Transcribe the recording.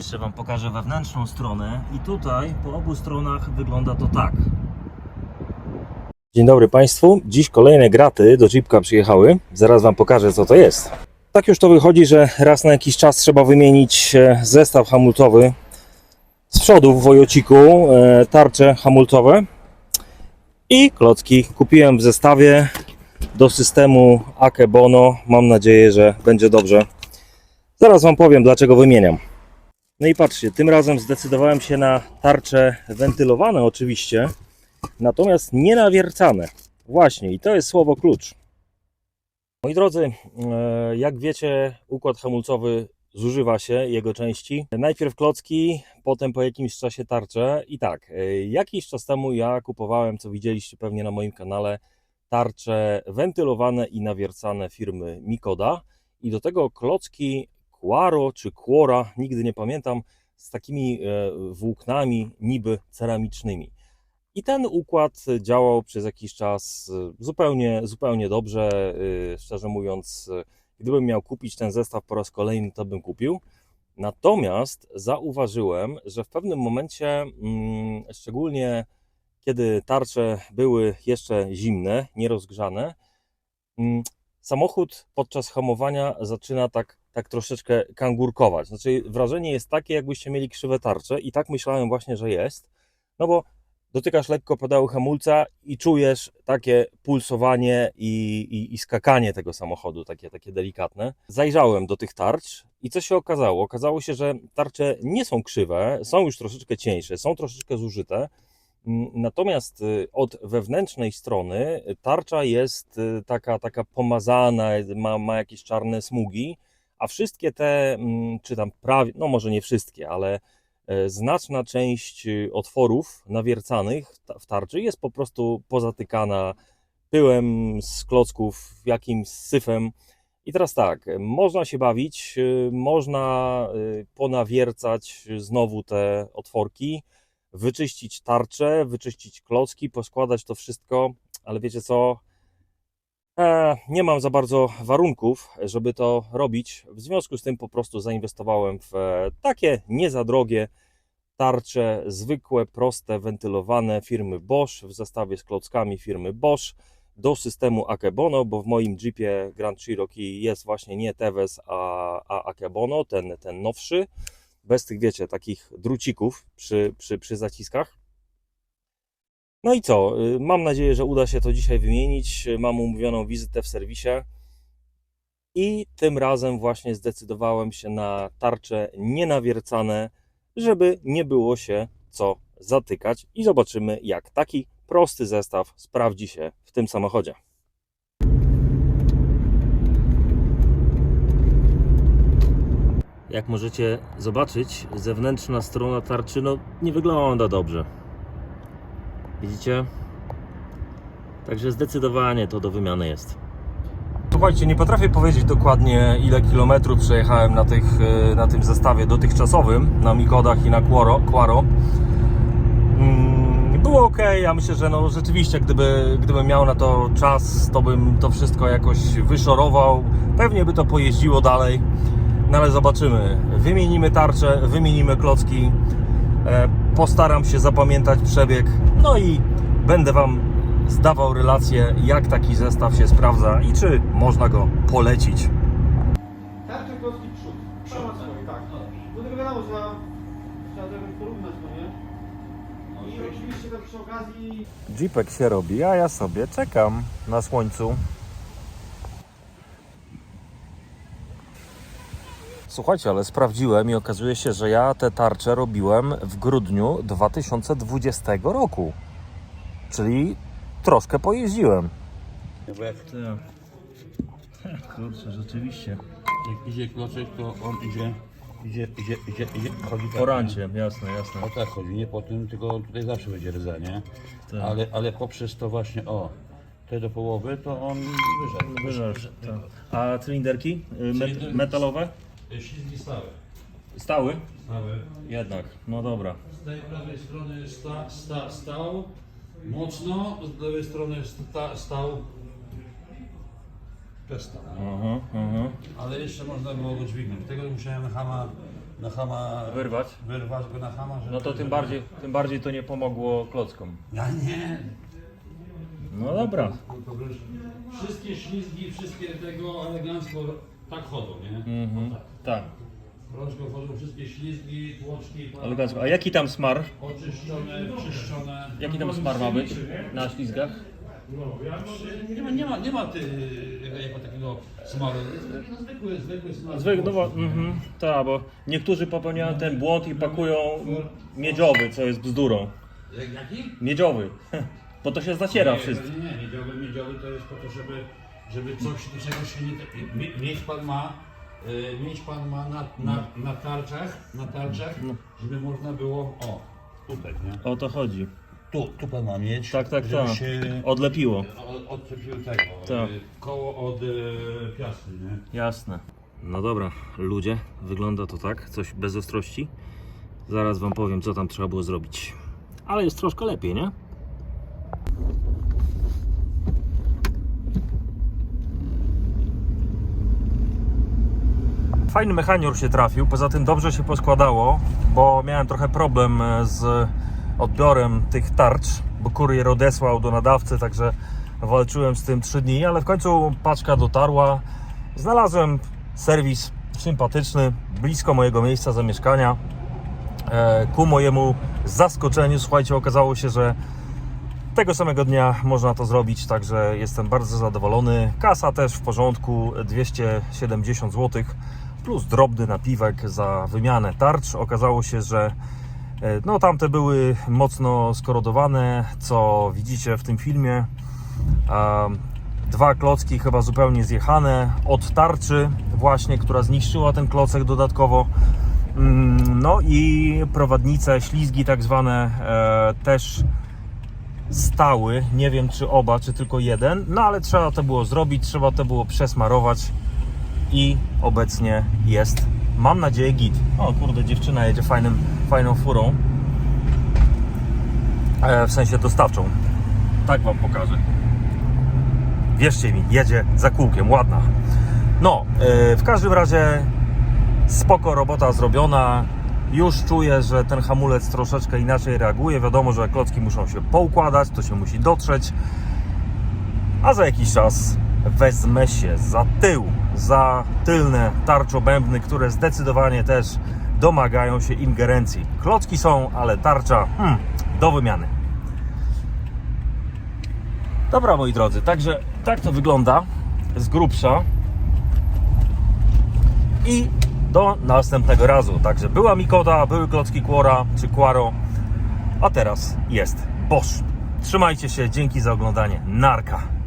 Jeszcze Wam pokażę wewnętrzną stronę i tutaj po obu stronach wygląda to tak. Dzień dobry Państwu. Dziś kolejne graty do Jeepka przyjechały. Zaraz Wam pokażę co to jest. Tak już to wychodzi, że raz na jakiś czas trzeba wymienić e, zestaw hamulcowy z przodu w Wojociku, e, tarcze hamulcowe i klocki. Kupiłem w zestawie do systemu Akebono. Mam nadzieję, że będzie dobrze. Zaraz Wam powiem, dlaczego wymieniam. No i patrzcie, tym razem zdecydowałem się na tarcze wentylowane oczywiście, natomiast nie nawiercane. Właśnie, i to jest słowo klucz. Moi drodzy, e, jak wiecie, układ hamulcowy zużywa się jego części. Najpierw klocki, potem po jakimś czasie tarcze. I tak, e, jakiś czas temu ja kupowałem, co widzieliście pewnie na moim kanale, tarcze wentylowane i nawiercane firmy Mikoda. I do tego klocki Quaro czy Quora, nigdy nie pamiętam, z takimi e, włóknami niby ceramicznymi. I ten układ działał przez jakiś czas e, zupełnie, zupełnie dobrze. e, Szczerze mówiąc, gdybym miał kupić ten zestaw po raz kolejny, to bym kupił. Natomiast zauważyłem, że w pewnym momencie, mm, szczególnie kiedy tarcze były jeszcze zimne, nierozgrzane, mm, samochód podczas hamowania zaczyna tak, tak troszeczkę kangurkować. Znaczy, wrażenie jest takie, jakbyście mieli krzywe tarcze, i tak myślałem właśnie, że jest. No bo dotykasz lekko pedału hamulca i czujesz takie pulsowanie i, i, i skakanie tego samochodu, takie, takie delikatne. Zajrzałem do tych tarcz i co się okazało? Okazało się, że tarcze nie są krzywe, są już troszeczkę cieńsze, są troszeczkę zużyte. Mm, Natomiast y, od wewnętrznej strony tarcza jest y, taka, taka pomazana, ma, ma jakieś czarne smugi, a wszystkie te, mm, czy tam prawie, no może nie wszystkie, ale e, znaczna część y, otworów nawiercanych w tarczy jest po prostu pozatykana pyłem z klocków, jakimś syfem. I teraz tak, można się bawić, y, można y, ponawiercać znowu te otworki, wyczyścić tarczę, wyczyścić klocki, poskładać to wszystko, ale wiecie co? E, nie mam za bardzo warunków, żeby to robić. W związku z tym po prostu zainwestowałem w e, takie nie za drogie tarcze, zwykłe, proste, wentylowane firmy Bosch w zestawie z klockami firmy Bosch do systemu Akebono, bo w moim Jeepie Grand Cherokee jest właśnie nie Teves, a, a Akebono, ten, ten nowszy bez tych, wiecie, takich drucików przy, przy, przy zaciskach. No i co? Y, Mam nadzieję, że uda się to dzisiaj wymienić. Mam umówioną wizytę w serwisie. I tym razem właśnie zdecydowałem się na tarcze nienawiercane, żeby nie było się co zatykać. I zobaczymy, jak taki prosty zestaw sprawdzi się w tym samochodzie. Jak możecie zobaczyć, zewnętrzna strona tarczy no, nie wygląda dobrze. Widzicie? Także zdecydowanie to do wymiany jest. Słuchajcie, nie potrafię powiedzieć dokładnie ile kilometrów przejechałem na, tych, e, na tym zestawie dotychczasowym, na Mikodach i na Quoro. Quaro. Mm, Było ok, ja myślę, że no rzeczywiście, gdyby, gdybym miał na to czas, to bym to wszystko jakoś wyszorował. Pewnie by to pojeździło dalej. No ale zobaczymy. Wymienimy tarczę, wymienimy klocki. E, Postaram się zapamiętać przebieg. No i będę Wam zdawał relację, jak taki zestaw się sprawdza i czy można go polecić. Tarczy klocki przód. Przód ma swoje, tak. No tylko wiadomo, że trzeba to jakoś porównać, no nie? I oczywiście tam przy okazji Jeepek się robi, a ja sobie czekam na słońcu. Słuchajcie, ale sprawdziłem i okazuje się, że ja te tarcze robiłem w grudniu 2020 roku. Czyli troszkę pojeździłem. Bo jak, Kurczę, rzeczywiście. jak idzie kloczek, to on idzie, idzie, idzie, idzie, idzie chodzi tak, Po rancie, jasne, jasne. O tak chodzi, nie po tym, tylko tutaj zawsze będzie rdza, nie? Tak. Ale, ale poprzez to właśnie, o, te do połowy, to on wyżarł. Wyżarz, tak. A cylinderki y, met, metalowe? Ślizgi stałe. Stały? Stałe. Jednak, no dobra. Z tej prawej strony sta, sta, stał mocno, z lewej strony sta, stał też stał. Aha, aha. Ale jeszcze można było go dźwignąć. Tego musiałem hama na hama Wyrwać? wyrwać go na hama, żeby, No to tym bardziej, tym bardziej to nie pomogło klockom. Ja nie. No dobra. Wszystkie ślizgi, wszystkie tego elegancko tak chodzą, nie? Mhm. O tak. Tak, Rączką chodzą wszystkie ślizgi, tłoczki, elegancko. A jaki tam smar? oczyszczone, czyszczone. Jaki tam smar ma być na ślizgach? Nie ma, nie ma, nie ma ty, jako takiego smaru. Zwykły, zwykły smak. Zwykle, no bo, mhm, tak, bo niektórzy popełniają ten błąd i pakują miedziowy, co jest bzdurą. Jak- Jaki? Miedziowy, bo to się zaciera Nie, wszystko. Nie, nie, miedziowy, miedziowy to jest po to, żeby, żeby coś, do czego się nie... mie- Mieć pan ma, y, mieć pan ma na, na, na tarczach, na tarczach, No. żeby można było, o, tutaj, nie? O to chodzi. Tu, tu pan ma mieć, Tak, tak, żeby tak. się Odlepiło. od- odczepił tego, Tak. y, koło od y, piasty, nie? Jasne. No dobra, ludzie, wygląda to tak, coś bez ostrości. Zaraz wam powiem, co tam trzeba było zrobić. Ale jest troszkę lepiej, nie? Fajny mechanior się trafił, poza tym dobrze się poskładało, bo miałem trochę problem e, z odbiorem tych tarcz, bo kurier odesłał do nadawcy, także walczyłem z tym 3 dni, ale w końcu paczka dotarła. Znalazłem serwis sympatyczny, blisko mojego miejsca zamieszkania. E, Ku mojemu zaskoczeniu, słuchajcie, okazało się, że tego samego dnia można to zrobić, także jestem bardzo zadowolony. Kasa też w porządku, 270 zł plus drobny napiwek za wymianę tarcz. Okazało się, że e, no, tamte były mocno skorodowane, co widzicie w tym filmie. Dwa klocki chyba zupełnie zjechane od tarczy właśnie, która zniszczyła ten klocek dodatkowo. Mm, No i prowadnice, ślizgi tak zwane e, też stały. Nie wiem czy oba, czy tylko jeden. No ale trzeba to było zrobić, trzeba to było przesmarować i obecnie jest, mam nadzieję, git. O kurde, dziewczyna jedzie fajnym, fajną furą. E, w sensie dostawczą. Tak Wam pokażę. Wierzcie mi, jedzie za kółkiem, ładna. No, e, w każdym razie spoko robota zrobiona. Już czuję, że ten hamulec troszeczkę inaczej reaguje. Wiadomo, że klocki muszą się poukładać, to się musi dotrzeć. A za jakiś czas wezmę się za tył, za tylne tarczobębny, które zdecydowanie też domagają się ingerencji. Klocki są, ale tarcza hmm, do wymiany. Dobra, moi drodzy, także tak to wygląda z grubsza. I do następnego razu. Także była Mikota, były klocki Quora czy Quaro, a teraz jest Bosch. Trzymajcie się, dzięki za oglądanie. Narka.